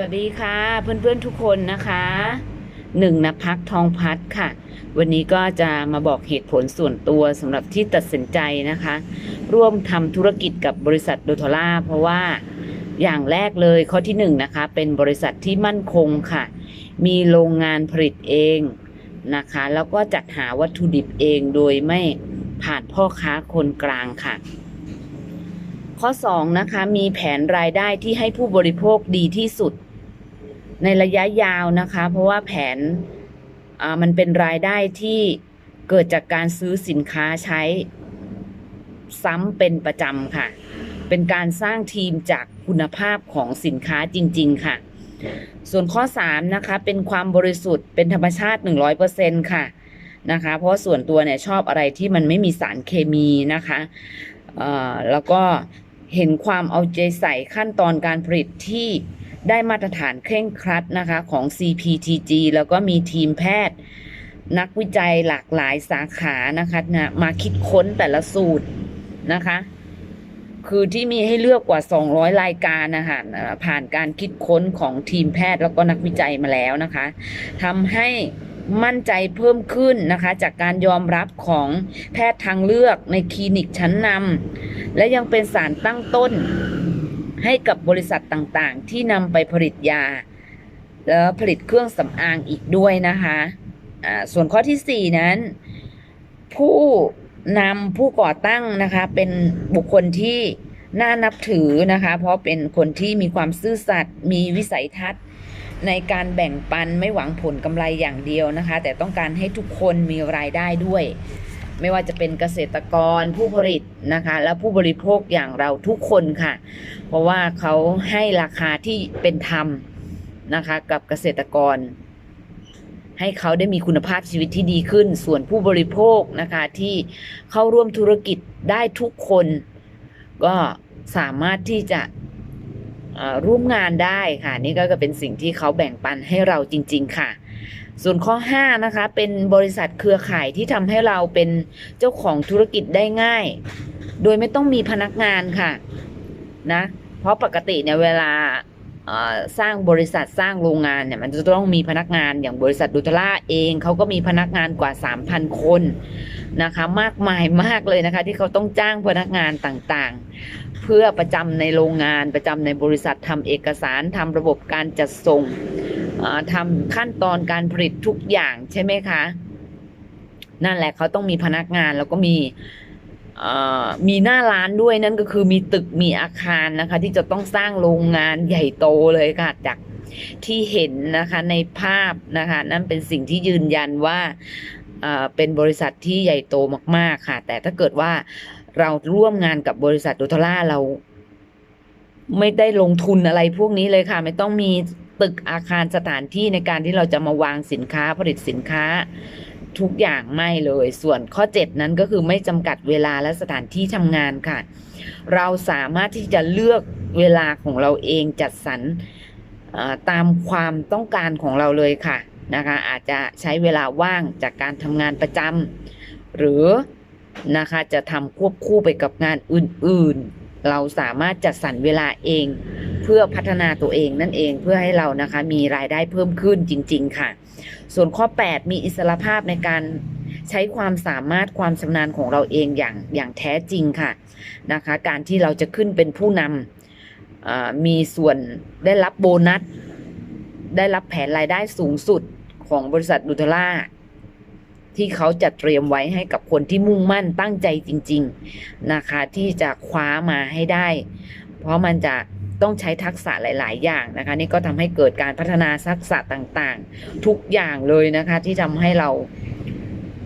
วัสดีค่ะเพื่อนๆทุกคนนะคะหนึ่งนภักทองพัฒน์ค่ะ วันนี้ก็จะมาบอกเหตุผลส่วนตัวสำหรับที่ตัดสินใจนะคะ ร่วมทำธุรกิจกับบริษัทโดโทล่าเพราะว่าอย่างแรกเลยข้อที่หนึ่งนะคะ เป็นบริษัทที่มั่นคงค่ะ มีโรงงานผลิตเองนะคะ แล้วก็จัดหาวัตถุดิบเองโดยไม่ผ่านพ่อค้าคนกลางค่ะ ข้อ2นะคะมีแผนรายได้ที่ให้ผู้บริโภคดีที่สุด ในระยะยาวนะคะ เพราะว่าแผนมันเป็นรายได้ที่เกิดจากการซื้อสินค้าใช้ซ้ำเป็นประจำค่ะ เป็นการสร้างทีมจากคุณภาพของสินค้าจริง ๆ ค่ะ ส่วนข้อ 3 นะคะ เป็นความบริสุทธิ์เป็นธรรมชาติ 100%ค่ะนะคะ เพราะส่วนตัวเนี่ยชอบอะไรที่มันไม่มีสารเคมีนะคะแล้วก็เห็นความเอาใจใส่ขั้นตอนการผลิตที่ ได้มาตรฐานเคร่งครัดนะคะของ CPTG แล้วก็มีทีมแพทย์นักวิจัยหลากหลายสาขานะคะนะมาคิดค้นแต่ละสูตรนะคะ คือที่มีให้เลือกกว่า 200 รายการนะคะผ่านการคิดค้นของทีมแพทย์แล้วก็นักวิจัยมาแล้วนะคะทำให้มั่นใจเพิ่มขึ้นนะคะ จากการยอมรับของแพทย์ทางเลือกในคลินิกชั้นนำและยังเป็นสารตั้งต้น ให้กับบริษัทต่างๆ ที่นำไปผลิตยา แล้วผลิตเครื่องสำอางอีกด้วยนะคะอ่าส่วนข้อที่ 4 นั้น ผู้นำผู้ก่อตั้งนะคะ เป็นบุคคลที่น่านับถือนะคะ เพราะเป็นคนที่มีความซื่อสัตย์มีวิสัยทัศน์ในการแบ่งปันไม่หวังผลกำไรอย่างเดียวนะคะ แต่ต้องการให้ทุกคนมีรายได้ด้วย ไม่ว่าจะเป็นเกษตรกรผู้ผลิตนะคะ และผู้บริโภคอย่างเราทุกคนค่ะ เพราะว่าเขาให้ราคาที่เป็นธรรมนะคะกับเกษตรกร ให้เขาได้มีคุณภาพชีวิตที่ดีขึ้น ส่วนผู้บริโภคนะคะที่เข้าร่วมธุรกิจได้ทุกคน ก็สามารถที่จะร่วมงานได้ค่ะ นี่ก็เป็นสิ่งที่เขาแบ่งปันให้เราจริง ๆ ค่ะ ส่วนข้อ 5 นะคะ เป็นบริษัทเครือข่ายที่ทำให้เราเป็นเจ้าของธุรกิจได้ง่าย โดยไม่ต้องมีพนักงานค่ะนะเพราะปกติเนี่ยเวลาสร้างบริษัทสร้างโรงงานเนี่ยมันจะต้องมีพนักงานอย่างบริษัทดูทล่าเองเขาก็มีพนักงานกว่า 3,000 คนนะคะ มากมายมากเลยนะคะ ที่เขาต้องจ้างพนักงานต่างๆ เพื่อประจำในโรงงานประจำในบริษัททำเอกสารทำระบบการจัดส่ง ทำขั้นตอนการผลิตทุกอย่างใช่ไหมคะ นั่นแหละเขาต้องมีพนักงานแล้วก็มีมีหน้าร้านด้วยนั่นก็คือมีตึกมีอาคารนะคะ ที่จะต้องสร้างโรงงานใหญ่โตเลยค่ะ จากที่เห็นนะคะในภาพนะคะ นั่นเป็นสิ่งที่ยืนยันว่าเป็นบริษัทที่ใหญ่โตมาก ๆ ค่ะ แต่ถ้าเกิดว่าเราร่วมงานกับบริษัทโดทล่าเรา ไม่ได้ลงทุนอะไรพวกนี้เลยค่ะ ไม่ต้องมี ตึกอาคารสถานที่ในการที่เราจะมาวางสินค้าผลิตสินค้า ทุกอย่างไม่เลย ส่วนข้อ 7 นั้นก็คือไม่จำกัดเวลาและสถานที่ทำงานค่ะ เราสามารถที่จะเลือกเวลาของเราเองจัดสรรตามความต้องการของเราเลยค่ะนะคะอาจจะใช้เวลาว่างจากการทำงานประจำหรือนะคะจะทำควบคู่ไปกับงานอื่นๆ เราสามารถจัดสรรเวลาเอง เพื่อพัฒนาตัวเองนั่นเองเพื่อให้เรานะคะมีรายได้เพิ่มขึ้นจริง ๆ ค่ะ ส่วนข้อ 8 มีอิสรภาพในการใช้ความสามารถความชำนาญของเราเองอย่างอย่างแท้จริงค่ะนะคะ การที่เราจะขึ้นเป็นผู้นำมีส่วนได้รับโบนัส ได้รับแผนรายได้สูงสุดของบริษัทดูทล่าที่เขาจัดเตรียมไว้ให้กับคนที่มุ่งมั่นตั้งใจจริง ๆ นะคะ ที่จะคว้ามาให้ได้ เพราะมันจะ ต้องใช้ทักษะหลาย ๆ อย่างนะคะ นี่ก็ทำให้เกิดการพัฒนาทักษะต่างๆ ทุกอย่างเลยนะคะ ที่ทำให้เรา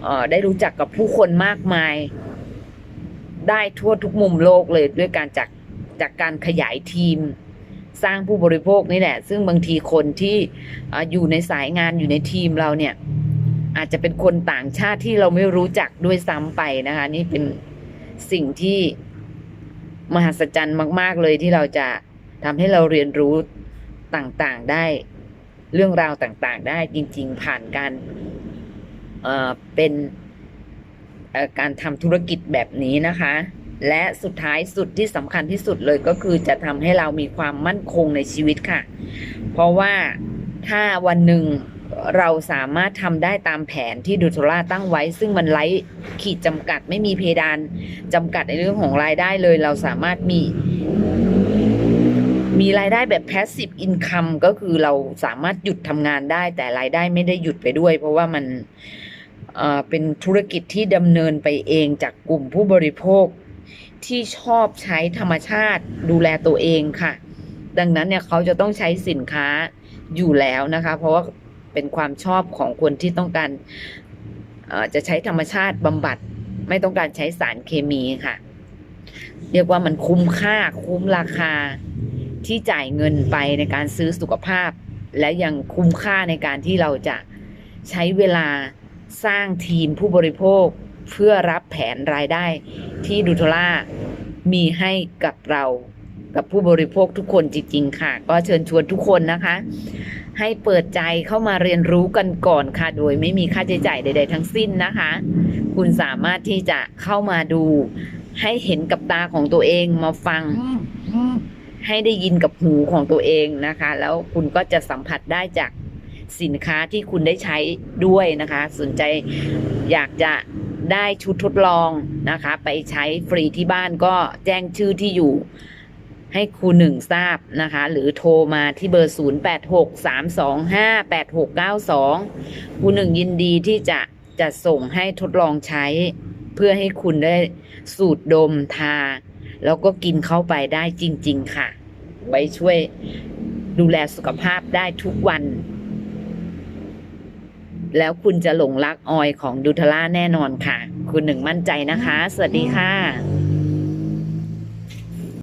เได้รู้จักกับผู้คนมากมาย ได้ทั่วทุกมุมโลกเลยด้วยการจากจากการขยายทีม สร้างผู้บริโภคนี่แหละ ซึ่งบางทีคนที่เอ่ออยู่ในสายงานอยู่ในทีมเราเนี่ย อาจจะเป็นคนต่างชาติที่เราไม่รู้จักด้วยซ้ำไปนะคะ นี่เป็นสิ่งที่มหัศจรรย์มาก ๆ เลยที่เราจะ ทำให้เราเรียนรู้ต่างๆได้เรื่องราวต่างๆ ได้จริง ๆ ผ่านการเอ่อเป็นการทำธุรกิจแบบนี้นะคะ และสุดท้ายสุดที่สำคัญที่สุดเลยก็คือจะทำให้เรามีความมั่นคงในชีวิตค่ะ เพราะว่าถ้าวันหนึ่งเราสามารถทำได้ตามแผนที่ดูโทล่าตั้งไว้ ซึ่งมันไร้ขีดจำกัดไม่มีเพดานจำกัดในเรื่องของรายได้เลย เราสามารถมี มีรายได้แบบ passive income ก็คือเราสามารถหยุดทำงานได้ แต่รายได้ไม่ได้หยุดไปด้วย เพราะว่ามันเป็นธุรกิจที่ดำเนินไปเองจากกลุ่มผู้บริโภค ที่ชอบใช้ธรรมชาติดูแลตัวเองค่ะ ดังนั้นเนี่ยเขาจะต้องใช้สินค้าอยู่แล้วนะคะ เพราะว่าเป็นความชอบของคนที่ต้องการจะใช้ธรรมชาติบำบัดไม่ต้องการใช้สารเคมีค่ะ เรียกว่ามันคุ้มค่าคุ้มราคา ที่จ่ายเงินไปในการซื้อสุขภาพ และยังคุ้มค่าในการที่เราจะใช้เวลาสร้างทีมผู้บริโภคเพื่อรับแผนรายได้ที่ดูโทล่ามีให้กับเรากับผู้บริโภคทุกคนจริง ๆ ค่ะ ก็เชิญชวนทุกคนนะคะ ให้เปิดใจเข้ามาเรียนรู้กันก่อนค่ะ โดยไม่มีค่าใช้จ่ายใด ๆ ทั้งสิ้นนะคะ คุณสามารถที่จะเข้ามาดู ให้เห็นกับตาของตัวเองมาฟัง ให้ได้ยินกับหูของตัวเองนะคะ แล้วคุณก็จะสัมผัสได้จากสินค้าที่คุณได้ใช้ด้วยนะคะ สนใจอยากจะได้ชุดทดลองนะคะ ไปใช้ฟรีที่บ้านก็แจ้งชื่อที่อยู่ให้ครูหนึ่งทราบนะคะ หรือโทรมาที่เบอร์ 0 8 6 3 2 5 8 6 9 2 ครูหนึ่งยินดีที่จะจะส่งให้ทดลองใช้ เพื่อให้คุณได้สูดดมทา แล้วก็กินเข้าไปได้จริง ๆ ค่ะ ไว้ช่วยดูแลสุขภาพได้ทุกวัน แล้วคุณจะหลงรักออยของดูทล่าแน่นอนค่ะ คุณหนึ่งมั่นใจนะคะ สวัสดีค่ะ